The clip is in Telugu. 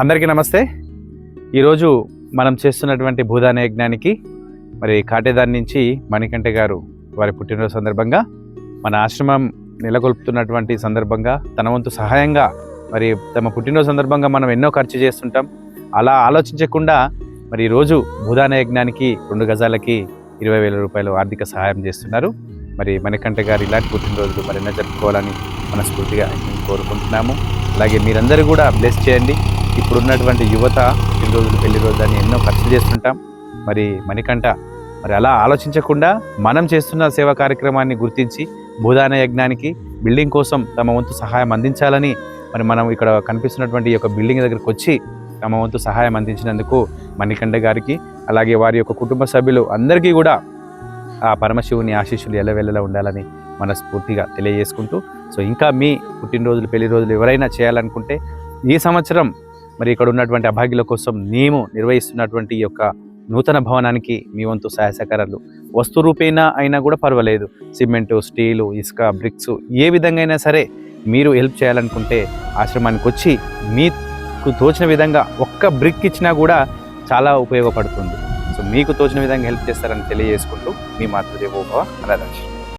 అందరికీ నమస్తే. ఈరోజు మనం చేస్తున్నటువంటి భూదాన యజ్ఞానికి మరి కాటేదాని నుంచి మణికంఠ గారు వారి పుట్టినరోజు సందర్భంగా మన ఆశ్రమం నెలకొల్పుతున్నటువంటి సందర్భంగా తన వంతు సహాయంగా మరి తమ పుట్టినరోజు సందర్భంగా మనం ఎన్నో ఖర్చు చేస్తుంటాం. అలా ఆలోచించకుండా మరి ఈరోజు భూదాన యజ్ఞానికి రెండు గజాలకి ఇరవై వేల రూపాయలు ఆర్థిక సహాయం చేస్తున్నారు. మరి మణికంఠ గారు ఇలాంటి పుట్టినరోజులు మరెన్నో జరుపుకోవాలని మనస్ఫూర్తిగా మేము కోరుకుంటున్నాము. అలాగే మీరందరూ కూడా బ్లెస్ చేయండి. ఇప్పుడున్నటువంటి యువత యువత పుట్టినరోజులు పెళ్ళి రోజు అని ఎన్నో ఖర్చు చేస్తుంటాం. మరి మణికంఠ మరి అలా ఆలోచించకుండా మనం చేస్తున్న సేవా కార్యక్రమాన్ని గుర్తించి భూదాన యజ్ఞానికి బిల్డింగ్ కోసం తమ వంతు సహాయం అందించాలని మరి మనం ఇక్కడ కనిపిస్తున్నటువంటి ఈ యొక్క బిల్డింగ్ దగ్గరకు వచ్చి తమ వంతు సహాయం అందించినందుకు మణికంఠ గారికి అలాగే వారి యొక్క కుటుంబ సభ్యులు అందరికీ కూడా ఆ పరమశివుని ఆశీస్సులు ఎల్లవెల్లలా ఉండాలని మనస్ఫూర్తిగా తెలియజేసుకుంటూ సో ఇంకా మీ పుట్టినరోజులు పెళ్ళి రోజులు ఎవరైనా చేయాలనుకుంటే ఈ సంవత్సరం మరి ఇక్కడ ఉన్నటువంటి అభాగ్యుల కోసం మేము నిర్వహిస్తున్నటువంటి ఈ యొక్క నూతన భవనానికి మీ వంతు సహాయ సహకారాలు వస్తు రూపేణా అయినా కూడా పర్వాలేదు. సిమెంటు స్టీలు ఇసుక బ్రిక్స్ ఏ విధంగా అయినా సరే మీరు హెల్ప్ చేయాలనుకుంటే ఆశ్రమానికి వచ్చి మీకు తోచిన విధంగా ఒక్క బ్రిక్ ఇచ్చినా కూడా చాలా ఉపయోగపడుతుంది. సో మీకు తోచిన విధంగా హెల్ప్ చేస్తారని తెలియజేసుకుంటూ మీ మాతృదేవోభవ అనరాజు